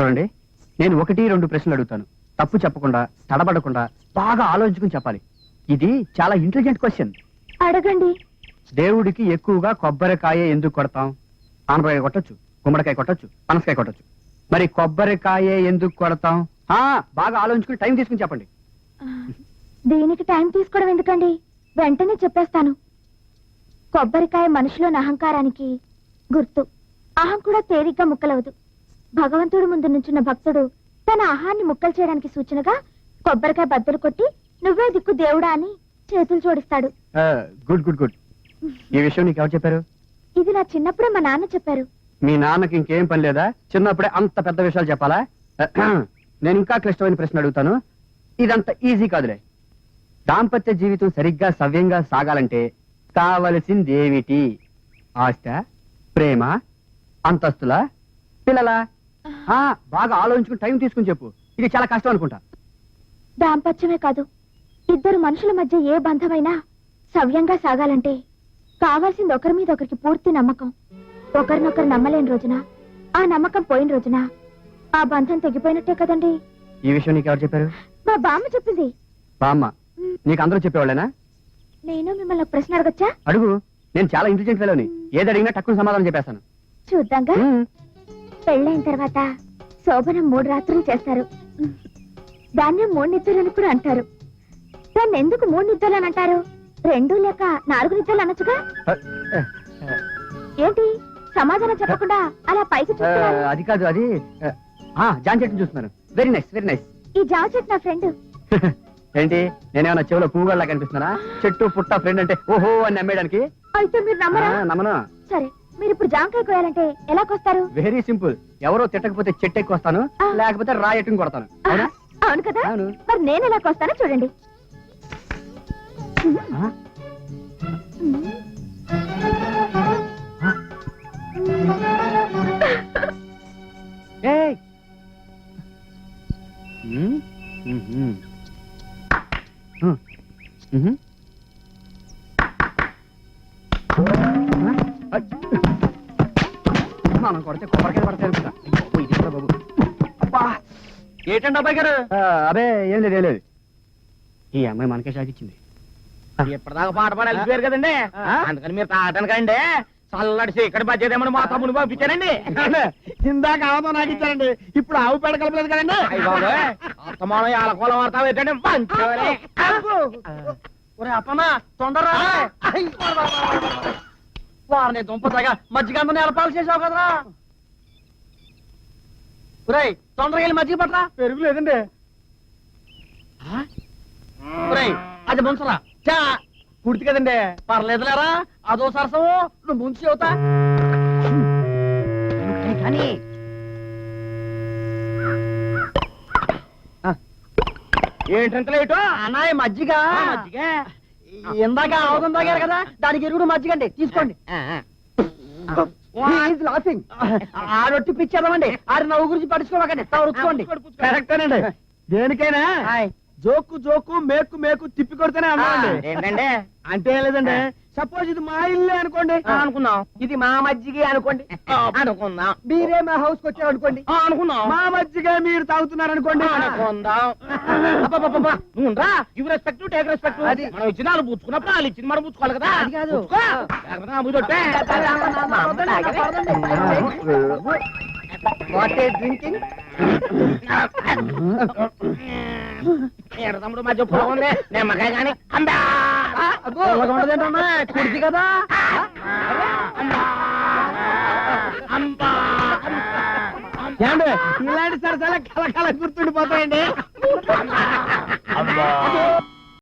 చూడండి నేను ఒకటి రెండు ప్రశ్నలు అడుగుతాను. తప్పు చెప్పకుండా తడబడకుండా బాగా ఆలోచించుకుని చెప్పాలి. ఇది చాలా ఇంటెలిజెంట్ క్వశ్చన్ అడగండి. దేవుడికి ఎక్కువగా కొబ్బరికాయ ఎందుకు కొడతాం? ఆనపకాయ కొట్టొచ్చు గుమ్మడికాయ కొట్టొచ్చు పనసకాయ కొట్టొచ్చు. మరి కొబ్బరికాయ ఎందుకు కొడతాం? ఆ, బాగా ఆలోచించుకుని టైం తీసుకుని చెప్పండి. దీనికి టైం తీసుకోవడం ఎందుకండి? వెంటనే చెప్పేస్తాను. కొబ్బరికాయ మనిషిలోని అహంకారానికి గుర్తు. అహం కూడా తేలిగ్గా ముక్కలవదు. భగవంతుడు ముందు నుంచున్న భక్తుడు తన అహాన్ని ముక్కలు చేయడానికి సూచనగా కొబ్బరికాయ బద్దలు కొట్టి నువ్వే దిక్కు దేవుడా అని చేతులు జోడిస్తాడు. ఆ, గుడ్ గుడ్ గుడ్. ఈ విషయం నీకు ఎవరు చెప్పారు? ఇది నా చిన్నప్పుడే మా నాన్న చెప్పారు. మీ నాన్నకి ఇంకేం పని లేదా? చిన్నప్పుడే అంత పెద్ద విషయాలు చెప్పాలా? నేను ఇంకా క్లిష్టమైన ప్రశ్న అడుగుతాను. ఇదంత ఈజీ కాదులే. దాంపత్య జీవితం సరిగ్గా సవ్యంగా సాగాలంటే కావలసింది ఏమిటి ఆస్త ప్రేమ అంతస్తుల పిల్లల? బాగా ఆలోచించుకుని టైం తీసుకుని చెప్పు. ఇది చాలా కష్టం అనుకుంటా. దాంపత్యమే కాదు. ఇద్దరు మనుషుల మధ్య ఏ బంధమైనా సవ్యంగా సాగాలంటే కావాల్సింది ఒకరి మీద ఒకరికి పూర్తి నమ్మకం. ఒకరినొకరు నమ్మలేని రోజున ఆ నమ్మకం పోయిన రోజున ఆ బంధం తెగిపోయినట్టే కదండి. ఈ విషయం నీకు ఎవరు చెప్పారు? మా బామ్మ చెప్పింది. బామ్మ. నీకు అందరూ చెప్పేవాళ్ళేనా? నేను మిమ్మల్ని ఒక ప్రశ్న అడగచ్చా? అడుగు. నేను చాలా ఇంటెలిజెంట్ ఫెలోని ఏది అడిగినా తక్కువ సమాధానం చెప్పేస్తాను. చూద్దాంగా. పెళ్ళైన తర్వాత శోభనం మూడు రాత్రులు చేస్తారు. ధాన్యం మూడు నిద్రలు అని కూడా అంటారు. దాన్ని ఎందుకు మూడు నిద్రలు అని అంటారు? రెండు లేక నాలుగు నిద్రలు అనొచ్చుగా? ఏంటి? సమాధానం చెప్పకుండా అలా పైకి చూస్తున్నారు. అది కాదు అది జాన్ చెట్టు చూస్తున్నాను వెరీ నైస్ వెరీ నైస్ ఈ జామ చెట్టు నా ఫ్రెండ్ ఏంటి? నేనేమన్నా చెవిలో పువ్వుగల్లా కనిపిస్తున్నానా? చెట్టు పుట్ట ఫ్రెండ్ అంటే ఓహో అని నమ్మేయడానికి? అయితే మీరు నమ్మరా? నమ్మను. సరే. ఇప్పుడు జామకాయ కోయాలంటే ఎలా కొస్తారు వెరీ సింపుల్ ఎవరో తిట్టకపోతే చెట్టు ఎక్కువ వస్తాను ఆ. లేకపోతే రాయటం కొడతాను అవునా అవును కదా అవును మరి నేను ఎలా కొస్తానో చూడండి ఆ? ఏయ్! ఉమ్, ఉహుం. ఉమ్, ఉహుం. ఆ? మనం కొడితే కొబ్బరికాయ పడతాయి అనుకుంటా. అయ్యో, ఇది కూడా బాబు. అబ్బా! ఏంటండి అబ్బాయి గారు? ఆ, అబే ఏం లేదు ఏం లేదు. ఈ అమ్మాయి మనకే షాక్ ఇచ్చింది. ఇప్పటిదాకా పాట పాడి వెళ్ళిపోయారు కదండి. అందుకని మీరు తాగటానికండి. చల్లడిసి ఇక్కడ బజ్జేదేమని మా తమ్ముని పంపించానండి ఇందాక ఆవతో నాకు ఇచ్చారండి. ఇప్పుడు ఆవు పేడ కలపలేదు కదండి. అయ్య బాబోయ్, అత్తమానం ఏలకోల వాడతావు ఏంటండి మంచోరే. ఒరే అప్పనా తొందరరా. వారిని దుంపతగా మజ్జిగంత నేలపాలు చేసావు కదరా? ఒరేయ్ తొందరగా వెళ్ళి మజ్జిగ పట్టరా. పెరుగు లేదండి. ఒరేయ్ అది ముంచరా. చా. కుడితి కదండి. పర్లేదులేరా అదో సరసము నువ్వు ముంచి అవుతా కానీ. ఏంటంటే లేటు? అన్నాయ మజ్జిగ. మజ్జిగ. ఇందాక ఆవుదం తాగారు కదా దానికి ఎరుగుడు మజ్జిగండి తీసుకోండి. లాఫింగ్ ఆడొట్టి పిచ్చేద్దామండి ఆడి నవ్వు గురించి పడుచుకోమాకండి రుచుకోండి కరెక్టేనండి. దేనికైనా జోకు జోకు మేకు మేకు తిప్పి కొడితేనే అన్నామండి ఏంటండి? అంటే ఏం లేదండి సపోజ్ ఇది మా ఇల్లే అనుకోండి అనుకున్నాం ఇది మా మజ్జిగే అనుకోండి అనుకుందాం మీరే మా హౌస్కి వచ్చారు అనుకోండి అనుకున్నాం మా మజ్జిగ మీరు తాగుతున్నారు అనుకోండి అనుకుందాం అబ్బబ్బబ్బబ్బా, నువ్వు రా గివ్ రెస్పెక్ట్ టేక్ రెస్పెక్ట్ అది. మనం ఇచ్చిన వాళ్ళు పుచ్చుకున్నప్పుడు వాళ్ళు ఇచ్చింది మనం పుచ్చుకోవాలి కదా అది వాట్ డ్రింకింగ్ తమ్ముడు మధ్య పొలం ఉంది నిమ్మకాయ కానీ అంబా ఉండదేంటమ్మా కుడిది కదా? ఏమండి? ఇలాంటి సరసాల కలకాల గుర్తుండిపోతాయండి.